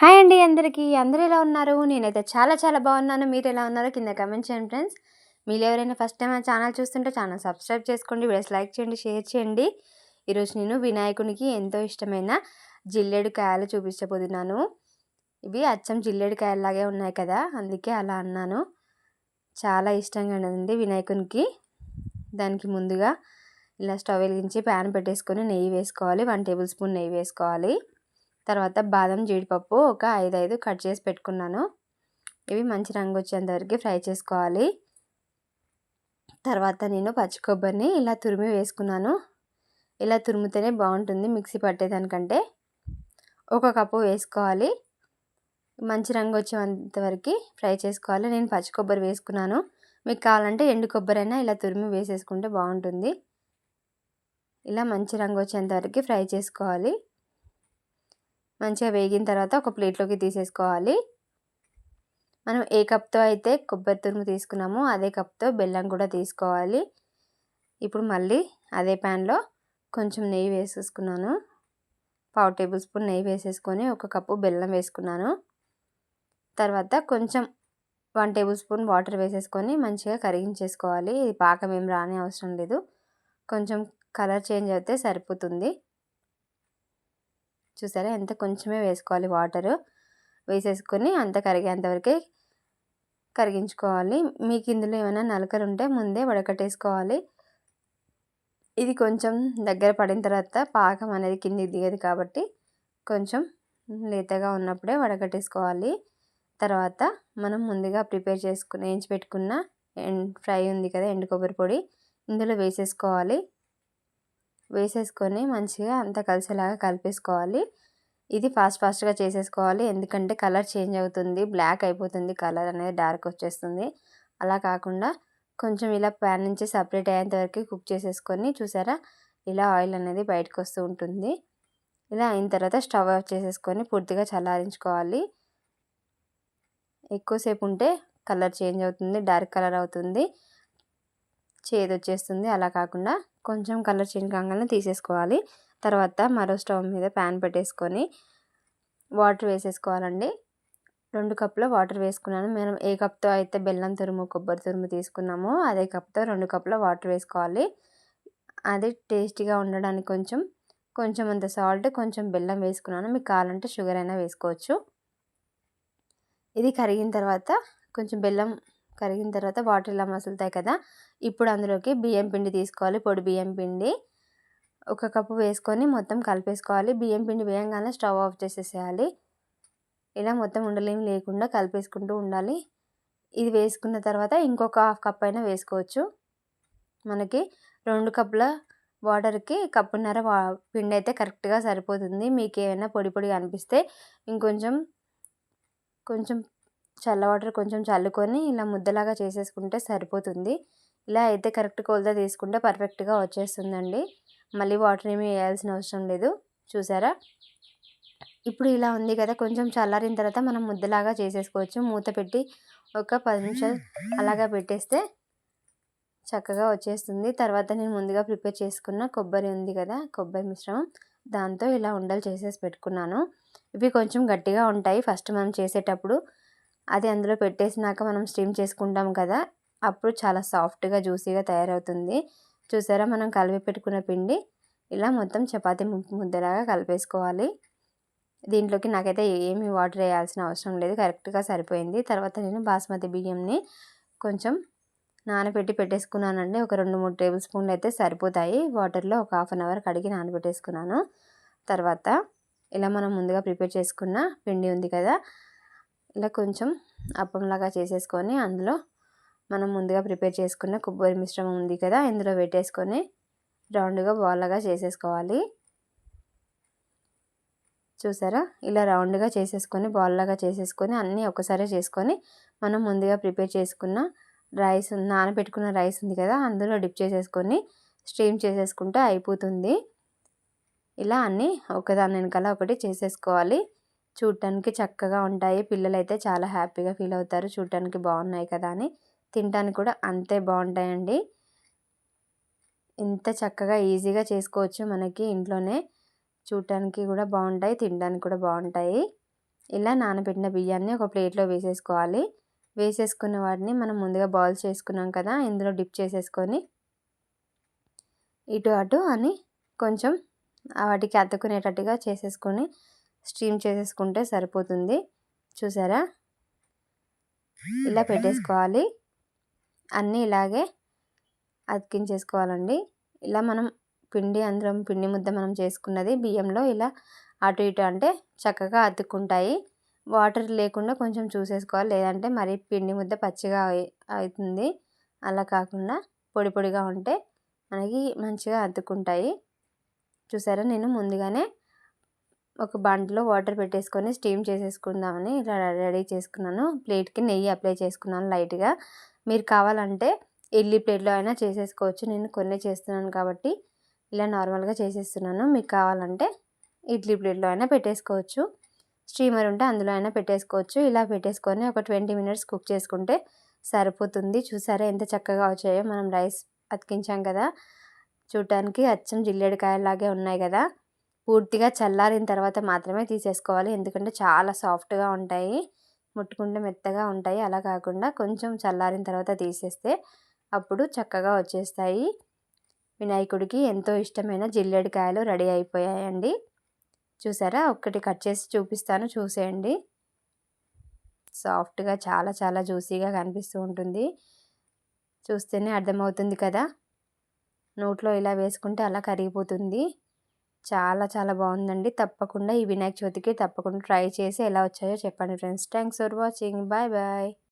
Hi అండి అందరికీ. అందరూ ఎలా ఉన్నారు? నేనైతే చాలా చాలా బాగున్నాను. మీరు ఎలా ఉన్నారో కింద కమెంట్ చేయండి ఫ్రెండ్స్. మీరు ఎవరైనా ఫస్ట్ టైం ఆ ఛానల్ చూస్తుంటే ఛానల్ సబ్స్క్రైబ్ చేసుకోండి వీడియోస్ లైక్ చేయండి షేర్ చేయండి. ఈరోజు నేను వినాయకునికి ఎంతో ఇష్టమైన జిల్లేడు కాయలు చూపించబోతున్నాను ఇవి అచ్చం జిల్లేడు కాయలాగే ఉన్నాయి కదా అందుకే అలా అన్నాను. చాలా ఇష్టంగా ఉంది వినాయకునికి. దానికి ముందుగా ఇలా స్టవ్ వెలిగించి ప్యాన్ పెట్టేసుకొని నెయ్యి వేసుకోవాలి. వన్ టేబుల్ స్పూన్ నెయ్యి వేసుకోవాలి. తర్వాత బాదం జీడిపప్పు ఒక ఐదు ఐదు కట్ చేసి పెట్టుకున్నాను. ఇవి మంచి రంగు వచ్చేంత వరకు ఫ్రై చేసుకోవాలి. తర్వాత నేను పచ్చి కొబ్బరిని ఇలా తురిమి వేసుకున్నాను. ఇలా తురిమితేనే బాగుంటుంది మిక్సీ పట్టేదానికంటే. ఒక కప్పు వేసుకోవాలి. మంచి రంగు వచ్చేంత వరకు ఫ్రై చేసుకోవాలి. నేను పచ్చి కొబ్బరి వేసుకున్నాను. మీకు కావాలంటే ఎండు కొబ్బరి అయినా ఇలా తురిమి వేసేసుకుంటే బాగుంటుంది. ఇలా మంచి రంగు వచ్చేంత వరకు ఫ్రై చేసుకోవాలి. మంచిగా వేగిన తర్వాత ఒక ప్లేట్లోకి తీసేసుకోవాలి. మనం ఏ కప్తో అయితే కొబ్బరి తురుము తీసుకున్నామో అదే కప్తో బెల్లం కూడా తీసుకోవాలి. ఇప్పుడు మళ్ళీ అదే ప్యాన్లో కొంచెం నెయ్యి వేసేసుకున్నాను. పావు టేబుల్ స్పూన్ నెయ్యి వేసేసుకొని ఒక కప్పు బెల్లం వేసుకున్నాను. తర్వాత కొంచెం వన్ టేబుల్ స్పూన్ వాటర్ వేసేసుకొని మంచిగా కరిగించేసుకోవాలి. ఇది పాకం ఏం రాని అవసరం లేదు. కొంచెం కలర్ చేంజ్ అయితే సరిపోతుంది. చూసారా? ఎంత కొంచెమే వేసుకోవాలి వాటరు. వేసేసుకొని అంత కరిగేంతవరకు కరిగించుకోవాలి. మీకు ఇందులో ఏమైనా నలకలు ఉంటే ముందే వడకట్టేసుకోవాలి. ఇది కొంచెం దగ్గర పడిన తర్వాత పాకం అనేది కింది దిగదు కాబట్టి కొంచెం లేతగా ఉన్నప్పుడే వడకట్టేసుకోవాలి. తర్వాత మనం ముందుగా ప్రిపేర్ చేసుకుని వేయించి పెట్టుకున్న ఫ్రై ఉంది కదా ఎండు కొబ్బరి పొడి. ఇందులో వేసేసుకోవాలి. వేసేసుకొని మంచిగా అంతా కలిసేలాగా కలిపేసుకోవాలి. ఇది ఫాస్ట్ ఫాస్ట్గా చేసేసుకోవాలి. ఎందుకంటే కలర్ చేంజ్ అవుతుంది బ్లాక్ అయిపోతుంది కలర్ అనేది డార్క్ వచ్చేస్తుంది. అలా కాకుండా కొంచెం ఇలా ప్యాన్ నుంచి సపరేట్ అయ్యేంత వరకు కుక్ చేసేసుకొని చూసారా? ఇలా ఆయిల్ అనేది బయటకు వస్తూ ఉంటుంది. ఇలా అయిన తర్వాత స్టవ్ ఆఫ్ చేసేసుకొని పూర్తిగా చల్లారించుకోవాలి. ఎక్కువసేపు ఉంటే కలర్ చేంజ్ అవుతుంది డార్క్ కలర్ అవుతుంది చేదు వచ్చేస్తుంది అలా కాకుండా కొంచెం కలర్ చేంజ్ కాగానే తీసేసుకోవాలి. తర్వాత మరో స్టవ్ మీద ప్యాన్ పెట్టేసుకొని వాటర్ వేసేసుకోవాలండి. రెండు కప్పుల వాటర్ వేసుకున్నాను. మేము ఏ కప్తో అయితే బెల్లం తురుము కొబ్బరి తురుము తీసుకున్నామో అదే కప్తో రెండు కప్పుల వాటర్ వేసుకోవాలి. అది టేస్టీగా ఉండడానికి కొంచెం కొంచెం అంత సాల్ట్ కొంచెం బెల్లం వేసుకున్నాను. మీకు కావాలంటే షుగర్ అయినా వేసుకోవచ్చు. ఇది కరిగిన తర్వాత కొంచెం బెల్లం కరిగిన తర్వాత వాటర్ ఇలా మసులుతాయి కదా ఇప్పుడు అందులోకి బియ్యం పిండి తీసుకోవాలి. పొడి బియ్యం పిండి ఒక కప్పు వేసుకొని మొత్తం కలిపేసుకోవాలి. బియ్యం పిండి వేయంగానే స్టవ్ ఆఫ్ చేసేసేయాలి. ఇలా మొత్తం ఉండలేం లేకుండా కలిపేసుకుంటూ ఉండాలి. ఇది వేసుకున్న తర్వాత ఇంకొక హాఫ్ కప్ అయినా వేసుకోవచ్చు. మనకి రెండు కప్పుల వాటర్కి కప్పున్నర వా పిండి అయితే కరెక్ట్గా సరిపోతుంది. మీకు ఏమైనా పొడి పొడి అనిపిస్తే ఇంకొంచెం కొంచెం చల్ల వాటర్ కొంచెం చల్లుకొని ఇలా ముద్దలాగా చేసేసుకుంటే సరిపోతుంది. ఇలా అయితే కరెక్ట్ కొలత తీసుకుంటే పర్ఫెక్ట్గా వచ్చేస్తుందండి. మళ్ళీ వాటర్ ఏమీ వేయాల్సిన అవసరం లేదు. చూసారా? ఇప్పుడు ఇలా ఉంది కదా కొంచెం చల్లారిన తర్వాత మనం ముద్దలాగా చేసేసుకోవచ్చు. మూత పెట్టి ఒక పది నిమిషాలు అలాగా పెట్టేస్తే చక్కగా వచ్చేస్తుంది. తర్వాత నేను ముందుగా ప్రిపేర్ చేసుకున్న కొబ్బరి ఉంది కదా కొబ్బరి మిశ్రమం. దాంతో ఇలా ఉండలు చేసేసి పెట్టుకున్నాను. ఇవి కొంచెం గట్టిగా ఉంటాయి. ఫస్ట్ మనం చేసేటప్పుడు అది అందులో పెట్టేసినాక మనం స్టీమ్ చేసుకుంటాం కదా అప్పుడు చాలా సాఫ్ట్గా జ్యూసీగా తయారవుతుంది. చూసారా? మనం కలిపి పెట్టుకున్న పిండి ఇలా మొత్తం చపాతీ ముద్దలాగా కలిపేసుకోవాలి. దీంట్లోకి నాకైతే ఏమి వాటర్ వేయాల్సిన అవసరం లేదు. కరెక్ట్గా సరిపోయింది. తర్వాత నేను బాస్మతి బియ్యంని కొంచెం నానబెట్టి పెట్టేసుకున్నానండి. ఒక రెండు మూడు టేబుల్ స్పూన్లు అయితే సరిపోతాయి. వాటర్లో ఒక హాఫ్ అన్ అవర్ కడిగి నానబెట్టేసుకున్నాను. తర్వాత ఇలా మనం ముందుగా ప్రిపేర్ చేసుకున్న పిండి ఉంది కదా ఇలా కొంచెం అప్పంలాగా చేసేసుకొని అందులో మనం ముందుగా ప్రిపేర్ చేసుకున్న కొబ్బరి మిశ్రమం ఉంది కదా ఇందులో పెట్టేసుకొని రౌండ్గా బాల్లాగా చేసేసుకోవాలి. చూసారా? ఇలా రౌండ్గా చేసేసుకొని బాల్లాగా చేసేసుకొని అన్నీ ఒకసారి చేసుకొని మనం ముందుగా ప్రిపేర్ చేసుకున్న రైస్ నానబెట్టుకున్న రైస్ ఉంది కదా అందులో డిప్ చేసేసుకొని స్టీమ్ చేసేసుకుంటే అయిపోతుంది. ఇలా అన్నీ ఒకదాని వెనకాల ఒకటి చేసేసుకోవాలి. చూడటానికి చక్కగా ఉంటాయి. పిల్లలు అయితే చాలా హ్యాపీగా ఫీల్ అవుతారు. చూడటానికి బాగున్నాయి కదా అని. తినడానికి కూడా అంతే బాగుంటాయండి. ఇంత చక్కగా ఈజీగా చేసుకోవచ్చు మనకి ఇంట్లోనే. చూడటానికి కూడా బాగుంటాయి. తినడానికి కూడా బాగుంటాయి. ఇలా నానబెట్టిన బియ్యాన్ని ఒక ప్లేట్లో వేసేసుకోవాలి. వేసేసుకున్న వాటిని మనం ముందుగా బాయిల్ చేసుకున్నాం కదా ఇందులో డిప్ చేసేసుకొని ఇటు అటు అని కొంచెం వాటికి అతుకునేటట్టుగా చేసేసుకొని స్టీమ్ చేసేసుకుంటే సరిపోతుంది. చూసారా? ఇలా పెట్టేసుకోవాలి. అన్నీ ఇలాగే అతికించేసుకోవాలండి. ఇలా మనం పిండి అందరం పిండి ముద్ద మనం చేసుకున్నది బియ్యంలో ఇలా అటు ఇటు అంటే చక్కగా అతుక్కుంటాయి. వాటర్ లేకుండా కొంచెం చూసేసుకోవాలి. లేదంటే మరి పిండి ముద్ద పచ్చిగా అవుతుంది. అలా కాకుండా పొడి పొడిగా ఉంటే మనకి మంచిగా అతుక్కుంటాయి. చూసారా? నేను ముందుగానే ఒక బండ్లో వాటర్ పెట్టేసుకొని స్టీమ్ చేసేసుకుందామని ఇలా రెడీ చేసుకున్నాను. ప్లేట్కి నెయ్యి అప్లై చేసుకున్నాను లైట్గా. మీరు కావాలంటే ఇడ్లీ ప్లేట్లో అయినా చేసేసుకోవచ్చు. నేను కొన్ని చేస్తున్నాను కాబట్టి ఇలా నార్మల్గా చేసేస్తున్నాను. మీకు కావాలంటే ఇడ్లీ ప్లేట్లో అయినా పెట్టేసుకోవచ్చు. స్టీమర్ ఉంటే అందులో అయినా పెట్టేసుకోవచ్చు. ఇలా పెట్టేసుకొని ఒక ట్వంటీ మినిట్స్ కుక్ చేసుకుంటే సరిపోతుంది. చూసారా ఎంత చక్కగా వచ్చాయో. మనం రైస్ అతికించాం కదా. చూడటానికి అచ్చం జిల్లేడికాయలాగే ఉన్నాయి కదా. పూర్తిగా చల్లారిన తర్వాత మాత్రమే తీసేసుకోవాలి. ఎందుకంటే చాలా సాఫ్ట్గా ఉంటాయి. ముట్టుకుంటే మెత్తగా ఉంటాయి. అలా కాకుండా కొంచెం చల్లారిన తర్వాత తీసేస్తే అప్పుడు చక్కగా వచ్చేస్తాయి. వినాయకుడికి ఎంతో ఇష్టమైన జిల్లెడికాయలు రెడీ అయిపోయాయండి. చూసారా? ఒక్కటి కట్ చేసి చూపిస్తాను. చూసేయండి. సాఫ్ట్గా చాలా చాలా జ్యూసీగా కనిపిస్తూ ఉంటుంది. చూస్తేనే అర్థమవుతుంది కదా? నోట్లో ఇలా వేసుకుంటే అలా కరిగిపోతుంది. చాలా చాలా బాగుందండి తప్పకుండా ఈ వినాయక చవితికి తప్పకుండా ట్రై చేసి ఎలా వచ్చాయో చెప్పండి friends. Thanks for watching. Bye bye.